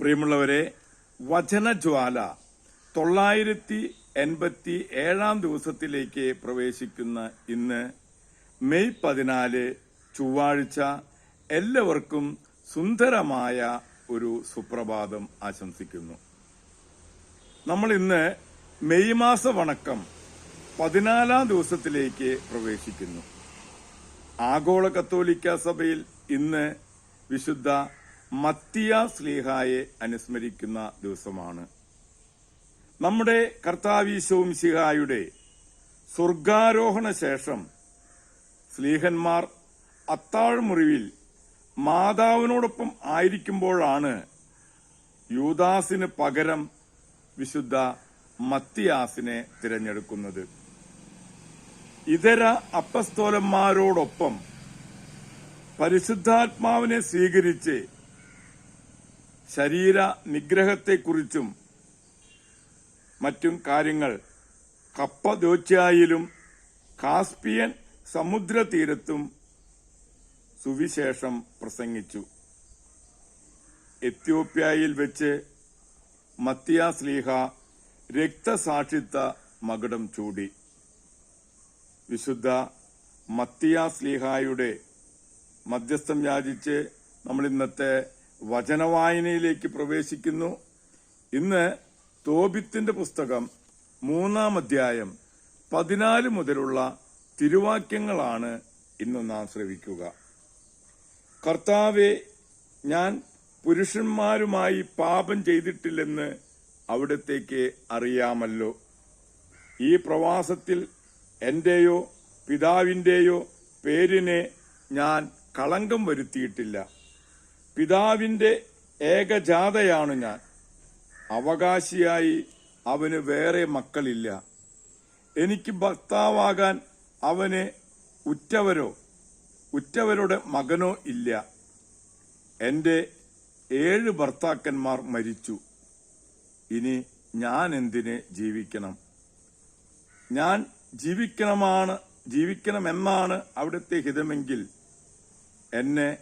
പ്രിയമുള്ളവരെ വചനജ്വാല തൊള്ളായിരത്തി എൺപത്തി ഏഴാം ദിവസത്തിലേക്ക് പ്രവേശിക്കുന്ന ഇന്ന് മെയ് പതിനാല് ചൊവ്വാഴ്ച എല്ലാവർക്കും സുന്ദരമായ ഒരു സുപ്രഭാതം ആശംസിക്കുന്നു. നമ്മൾ ഇന്ന് മെയ് മാസ വണക്കം പതിനാലാം ദിവസത്തിലേക്ക് പ്രവേശിക്കുന്നു. ആഗോള കത്തോലിക്ക സഭയിൽ ഇന്ന് വിശുദ്ധ മത്തിയ സ്ലീഹായെ അനുസ്മരിക്കുന്ന ദിവസമാണ്. നമ്മുടെ കർത്താവീശവും സിഹായുടെ സ്വർഗാരോഹണ ശേഷം സ്ലീഹന്മാർ അത്താഴ്മുറിവിൽ മാതാവിനോടൊപ്പം ആയിരിക്കുമ്പോഴാണ് യൂദാസിന് പകരം വിശുദ്ധ മത്തിയാസിനെ തിരഞ്ഞെടുക്കുന്നത്. ഇതര അപ്പസ്തോലന്മാരോടൊപ്പം പരിശുദ്ധാത്മാവിനെ സ്വീകരിച്ച് ശരീര നിഗ്രഹത്തെക്കുറിച്ചും മറ്റും കാര്യങ്ങൾ കപ്പദോച്ചായിലും കാസ്പിയൻ സമുദ്രതീരത്തും സുവിശേഷം പ്രസംഗിച്ചു. എത്യോപ്യയിൽ വെച്ച് മത്തിയാസ്ലീഹ രക്തസാക്ഷിത്വ മകുടം ചൂടി. വിശുദ്ധ മത്തിയാസ്ലീഹായുടെ മധ്യസ്ഥം യാചിച്ച് നമ്മൾ ഇന്നത്തെ വചനവായനയിലേക്ക് പ്രവേശിക്കുന്നു. ഇന്ന് തോബിത്തിന്റെ പുസ്തകം മൂന്നാം അധ്യായം പതിനാല് മുതലുള്ള തിരുവാക്യങ്ങളാണ് ഇന്ന് നാം ശ്രവിക്കുക. കർത്താവെ ഞാൻ പുരുഷന്മാരുമായി പാപം ചെയ്തിട്ടില്ലെന്ന് അവിടത്തേക്ക് അറിയാമല്ലോ. ഈ പ്രവാസത്തിൽ എന്റെയോ പിതാവിന്റെയോ പേരിനെ ഞാൻ കളങ്കം വരുത്തിയിട്ടില്ല. പിതാവിന്റെ ഏകജാതയാണ് ഞാൻ. അവകാശിയായി അവന് വേറെ മക്കളില്ല. എനിക്ക് ഭർത്താവാകാൻ അവന് ഉറ്റവരോ ഉറ്റവരുടെ മകനോ ഇല്ല. എന്റെ ഏഴ് ഭർത്താക്കന്മാർ മരിച്ചു. ഇനി ഞാൻ എന്തിന് ജീവിക്കണം? ഞാൻ ജീവിക്കണമാണ് ജീവിക്കണമെന്നാണ് അവിടുത്തെ ഹിതമെങ്കിൽ എന്നെ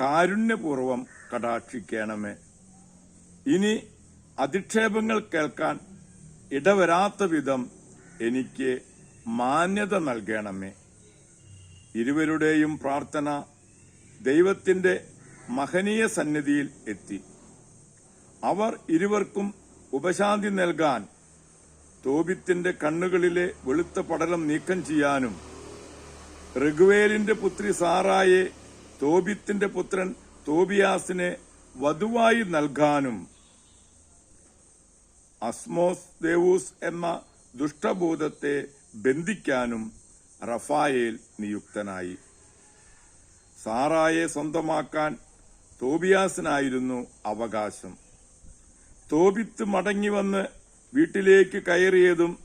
കാരുണ്യപൂർവം കടാക്ഷിക്കണമേ. ഇനി അധിക്ഷേപങ്ങൾ കേൾക്കാൻ ഇടവരാത്ത വിധം എനിക്ക് മാന്യത നൽകണമേ. ഇരുവരുടെയും പ്രാർത്ഥന ദൈവത്തിന്റെ മഹനീയ സന്നിധിയിൽ എത്തി. അവർ ഇരുവർക്കും ഉപശാന്തി നൽകാൻ തോബിത്തിന്റെ കണ്ണുകളിലെ വെളുത്ത പടലം നീക്കം ചെയ്യാനും ഋഗ്വേലിന്റെ പുത്രി സാറായെ തോബിത്തിന്റെ പുത്രൻ തോബിയാസിനെ വധുവായി നൽകാനും അസ്മോസ് ദേവൂസ് എന്ന ദുഷ്ടഭൂതത്തെ ബന്ധിക്കാനും റഫായേൽ നിയുക്തനായി. സാറായെ സ്വന്തമാക്കാൻ തോബിയാസിനായിരുന്നു അവകാശം. തോബിത്ത് മടങ്ങി വന്ന് വീട്ടിലേക്ക് കയറിയതും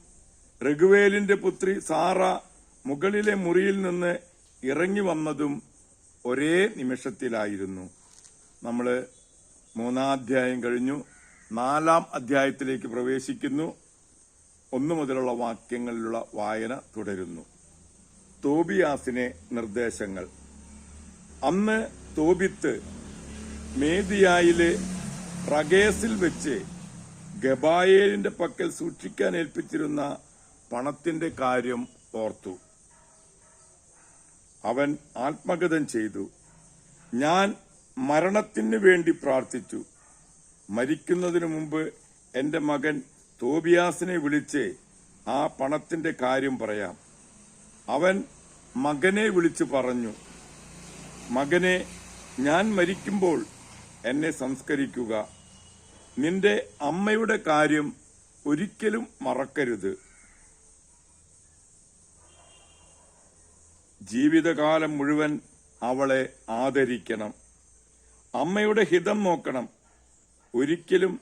രഘുവേലിന്റെ പുത്രി സാറ മുകളിലെ മുറിയിൽ നിന്ന് ഇറങ്ങി വന്നതും ഒരേ നിമിഷത്തിലായിരുന്നു. നമ്മൾ മൂന്നാം അധ്യായം കഴിഞ്ഞു. നാലാം അധ്യായത്തിലേക്ക് പ്രവേശിക്കുന്നു. ഒന്നു മുതലുള്ള വാക്യങ്ങളിലുള്ള വായന തുടരുന്നു. തോബിയാസിനെ നിർദ്ദേശങ്ങൾ. അന്ന് തോബിത്ത് മേദിയായിലെ റഗേസിൽ വെച്ച് ഗബായേലിന്റെ പക്കൽ സൂക്ഷിക്കാൻ ഏൽപ്പിച്ചിരുന്ന പണത്തിന്റെ കാര്യം ഓർത്തു. അവൻ ആത്മഗതം ചെയ്തു. ഞാൻ മരണത്തിന് വേണ്ടി പ്രാർത്ഥിച്ചു. മരിക്കുന്നതിനു മുമ്പ് എന്റെ മകൻ തോബിയാസിനെ വിളിച്ച് ആ പണത്തിന്റെ കാര്യം പറയാം. അവൻ മകനെ വിളിച്ചു പറഞ്ഞു മകനെ ഞാൻ മരിക്കുമ്പോൾ എന്നെ സംസ്കരിക്കുക. നിന്റെ അമ്മയുടെ കാര്യം ഒരിക്കലും മറക്കരുത്. ജീവിതകാലം മുഴുവൻ അവളെ ആദരിക്കണം. അമ്മയുടെ ഹിതം നോക്കണം. ഒരിക്കലും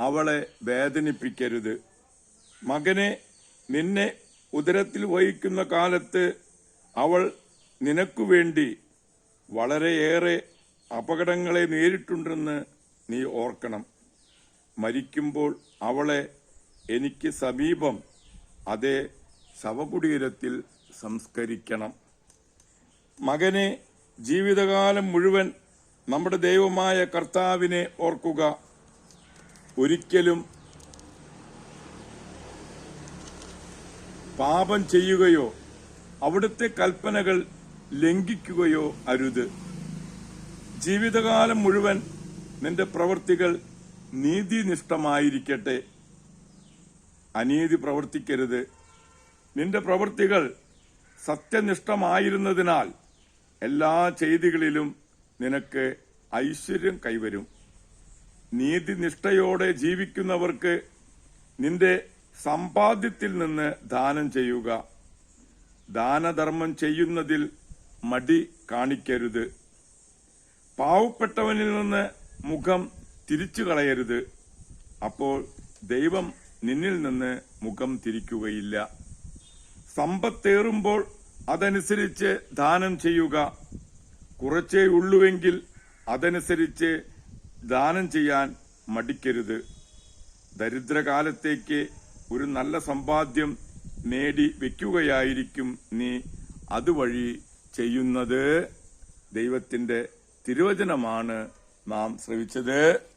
അവളെ വേദനിപ്പിക്കരുത്. മകനെ നിന്നെ ഉദരത്തിൽ വഹിക്കുന്ന കാലത്ത് അവൾ നിനക്കു വേണ്ടി വളരെയേറെ അപകടങ്ങളെ നേരിട്ടുണ്ടെന്ന് നീ ഓർക്കണം. മരിക്കുമ്പോൾ അവളെ എനിക്ക് സമീപം അതേ ശവകുടീരത്തിൽ സംസ്കരിക്കണം. മകനെ ജീവിതകാലം മുഴുവൻ നമ്മുടെ ദൈവമായ കർത്താവിനെ ഓർക്കുക. ഒരിക്കലും പാപം ചെയ്യുകയോ അവിടുത്തെ കൽപ്പനകൾ ലംഘിക്കുകയോ അരുത്. ജീവിതകാലം മുഴുവൻ നിന്റെ പ്രവൃത്തികൾ നീതിനിഷ്ഠമായിരിക്കട്ടെ. അനീതി പ്രവർത്തിക്കരുത്. നിന്റെ പ്രവൃത്തികൾ സത്യനിഷ്ഠമായിരുന്നതിനാൽ എല്ലാ ചെയ്തികളിലും നിനക്ക് ഐശ്വര്യം കൈവരും. നീതിനിഷ്ഠയോടെ ജീവിക്കുന്നവർക്ക് നിന്റെ സമ്പാദ്യത്തിൽ നിന്ന് ദാനം ചെയ്യുക. ദാനധർമ്മം ചെയ്യുന്നതിൽ മടി കാണിക്കരുത്. പാവപ്പെട്ടവനിൽ നിന്ന് മുഖം തിരിച്ചു കളയരുത്. അപ്പോൾ ദൈവം നിന്നിൽ നിന്ന് മുഖം തിരിക്കുകയില്ല. സമ്പത്തേറുമ്പോൾ അതനുസരിച്ച് ദാനം ചെയ്യുക. കുറച്ചേ ഉള്ളുവെങ്കിൽ അതനുസരിച്ച് ദാനം ചെയ്യാൻ മടിക്കരുത്. ദരിദ്രകാലത്തേക്ക് ഒരു നല്ല സമ്പാദ്യം നേടി വെക്കുകയായിരിക്കും നീ അതുവഴി ചെയ്യുന്നത്. ദൈവത്തിന്റെ തിരുവചനമാണ് നാം ശ്രവിച്ചത്.